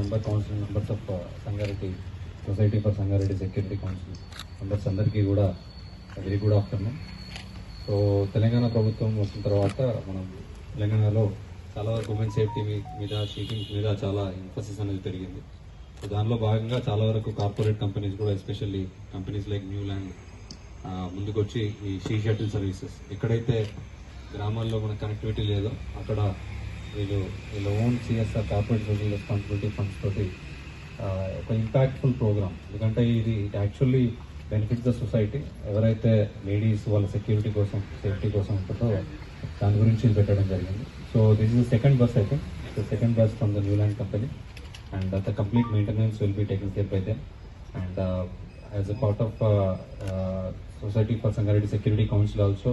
Member council members of Sangareddy society for Sangareddy security council members అందరికీ కూడా very good afternoon. So Telangana ప్రభుత్వం వచ్చిన తర్వాత మనం తెలంగాణలో చాలా వరకు ఉమెన్ సేఫ్టీ మీద షీటింగ్స్ మీద చాలా ఎంఫోసిస్ అనేది పెరిగింది. సో దానిలో భాగంగా చాలా వరకు కార్పొరేట్ కంపెనీస్ కూడా especially companies like Newland ముందుకొచ్చి ఈ షీ షటిల్ సర్వీసెస్ ఎక్కడైతే గ్రామాల్లో మన కనెక్టివిటీ లేదో అక్కడ వీళ్ళు వీళ్ళ own CSR corporate social responsibility funds తోటి ఒక ఇంపాక్ట్ఫుల్ ప్రోగ్రామ్ ఎందుకంటే ఇది యాక్చువల్లీ బెనిఫిట్స్ ద సొసైటీ ఎవరైతే లేడీస్ వాళ్ళ సెక్యూరిటీ కోసం సేఫ్టీ కోసం ఉంటుందో దాని గురించి పెట్టడం జరిగింది. So this is second bus అయితే second bus from the Newland company and the complete maintenance will will be care by by and as a part of society for Sangareddy security council also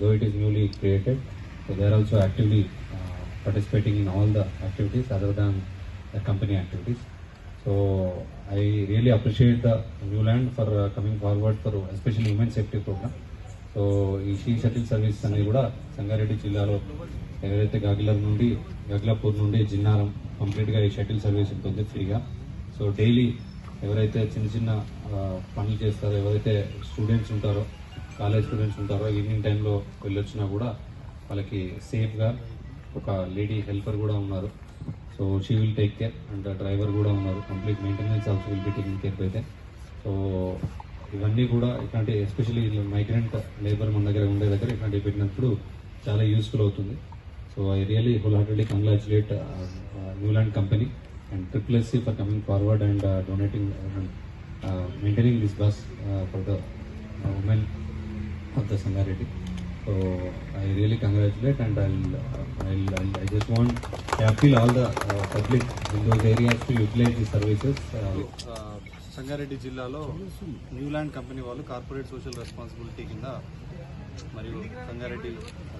though it is newly created it is newly created, participating in all the activities other than the company activities. So I really appreciate the New Land for uh, coming forward for especially women safety program. So ఈ she shuttle service అనేది కూడా సంగారెడ్డి జిల్లాలో ఎవరైతే గాగిలర్ నుండి గగ్లాపూర్ నుండి జిన్నారం కంప్లీట్గా ఈ shuttle service ఉంటుంది ఫ్రీగా సో డైలీ ఎవరైతే చిన్న చిన్న పనులు చేస్తారో ఎవరైతే స్టూడెంట్స్ ఉంటారో కాలేజ్ స్టూడెంట్స్ ఉంటారో ఈవినింగ్ టైంలో వెళ్ళొచ్చినా కూడా వాళ్ళకి సేఫ్గా ఒక లేడీ హెల్పర్ కూడా ఉన్నారు. So she will take care and driver కూడా ఉన్నారు. Complete maintenance also will be taking care అయితే సో ఇవన్నీ కూడా ఇట్లాంటి ఎస్పెషల్లీ మైగ్రెంట్ లేబర్ మన దగ్గర ఉండే దగ్గర ఇట్లాంటివి పెట్టినప్పుడు చాలా యూస్ఫుల్ అవుతుంది. So I really wholeheartedly congratulate Newland company and triple SC for coming forward and donating maintaining this bus for the women of the Sangareddy So I really congratulate and I'll, uh, I'll, I'll I just want to appeal all the uh, public in those areas to utilize services. Uh, uh, Sangareddy జిల్లాలో Newland company వాళ్ళు corporate social responsibility కింద మరియు Sangareddy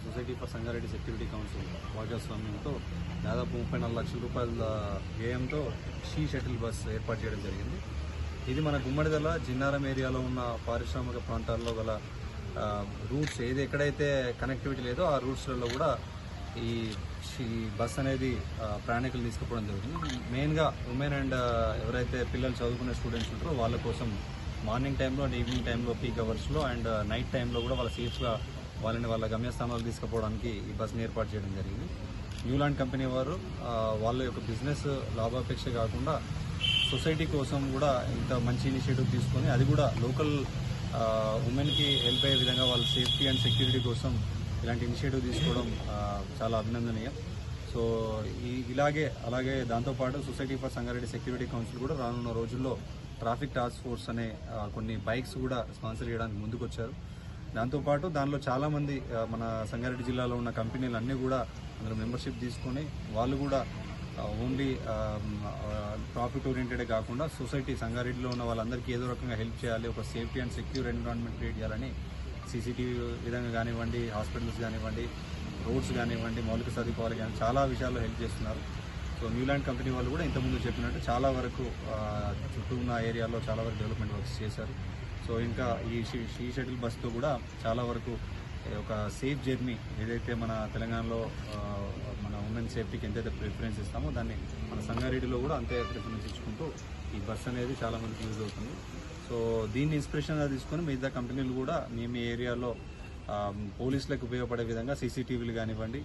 society for Sangareddy security council భాగస్వామ్యంతో దాదాపు ముప్పై నాలుగు లక్షల రూపాయల వ్యయంతో షీ షటిల్ బస్ ఏర్పాటు చేయడం జరిగింది ఇది మన గుమ్మడిదల జిన్నారం ఏరియాలో ఉన్న పారిశ్రామిక ప్రాంతాల్లో గల రూట్స్ ఏది ఎక్కడైతే కనెక్టివిటీ లేదో ఆ రూట్స్లలో కూడా ఈ బస్ అనేది ప్రయాణికులు తీసుకుపోవడం జరుగుతుంది. మెయిన్గా ఉమెన్ అండ్ ఎవరైతే పిల్లలు చదువుకునే స్టూడెంట్స్ ఉంటారో వాళ్ళ కోసం మార్నింగ్ టైంలో అండ్ ఈవినింగ్ టైంలో పీక్ అవర్స్లో అండ్ నైట్ టైంలో కూడా వాళ్ళ సేఫ్గా వాళ్ళని వాళ్ళ గమ్యస్థానాలు తీసుకుపోవడానికి ఈ బస్ని ఏర్పాటు చేయడం జరిగింది. న్యూలాండ్ కంపెనీ వారు వాళ్ళ యొక్క బిజినెస్ లాభాపేక్ష కాకుండా సొసైటీ కోసం కూడా ఇంత మంచి ఇనిషియేటివ్ తీసుకొని అది కూడా లోకల్ ఉమెన్కి హెల్ప్ అయ్యే విధంగా వాళ్ళ సేఫ్టీ అండ్ సెక్యూరిటీ కోసం ఇలాంటి ఇనిషియేటివ్ తీసుకోవడం చాలా అభినందనీయం. సో ఈ ఇలాగే అలాగే దాంతోపాటు society for Sangareddy security council కూడా రానున్న రోజుల్లో ట్రాఫిక్ టాస్క్ ఫోర్స్ అనే కొన్ని బైక్స్ కూడా స్పాన్సర్ చేయడానికి ముందుకొచ్చారు. దాంతోపాటు దానిలో చాలామంది మన సంగారెడ్డి జిల్లాలో ఉన్న కంపెనీలు అన్నీ కూడా అందులో మెంబర్షిప్ తీసుకొని వాళ్ళు కూడా ఓన్లీ ప్రాఫిట్ ఓరియంటెడ్ కాకుండా సొసైటీ సంగారెడ్డిలో ఉన్న వాళ్ళందరికీ ఏదో రకంగా హెల్ప్ చేయాలి ఒక safety and secure environment create చేయాలని సీసీటీవీ విధంగా కానివ్వండి హాస్పిటల్స్ కానివ్వండి రోడ్స్ కానివ్వండి మౌలిక సదుపాయాలు కానీ చాలా విషయాల్లో హెల్ప్ చేస్తున్నారు. సో న్యూలాండ్ కంపెనీ వాళ్ళు కూడా ఇంతకుముందు చెప్పినట్టు చాలా వరకు uh, చుట్టూ ఉన్న ఏరియాలో చాలా వరకు డెవలప్మెంట్ వర్క్స్ చేశారు. సో ఇంకా ఈ షీ- షటిల్ బస్తో కూడా చాలా వరకు ఒక సేఫ్ జర్నీ ఏదైతే మన తెలంగాణలో uh, ఉమెన్ సేఫ్టీకి ఎంతైతే ప్రిఫరెన్స్ ఇస్తామో దాన్ని మన సంగారెడ్డిలో కూడా అంతే ప్రిఫరెన్స్ ఇచ్చుకుంటూ ఈ బస్ అనేది చాలా మందికి యూజ్ అవుతుంది. సో దీన్ని ఇన్స్పిరేషన్గా తీసుకొని మిగతా కంపెనీలు కూడా మీ మీ ఏరియాలో పోలీసులకు ఉపయోగపడే విధంగా సీసీటీవీలు కానివ్వండి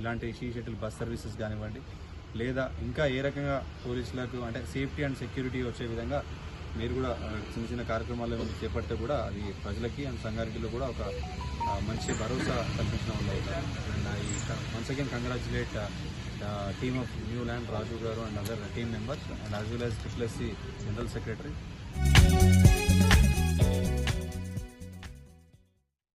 ఇలాంటి షీ షటిల్ బస్ సర్వీసెస్ కానివ్వండి లేదా ఇంకా ఏ రకంగా పోలీసులకు అంటే సేఫ్టీ అండ్ సెక్యూరిటీ వచ్చే విధంగా మీరు కూడా చిన్న చిన్న కార్యక్రమాలు ఏమైనా చేపడితే కూడా అది ప్రజలకి అండ్ సంగారెడ్డిలో కూడా ఒక మంచి భరోసా కల్పించిన వాళ్ళు అవుతారు and I once again congratulate team of Newland Raju garu and other team members and as well as triple SC general secretary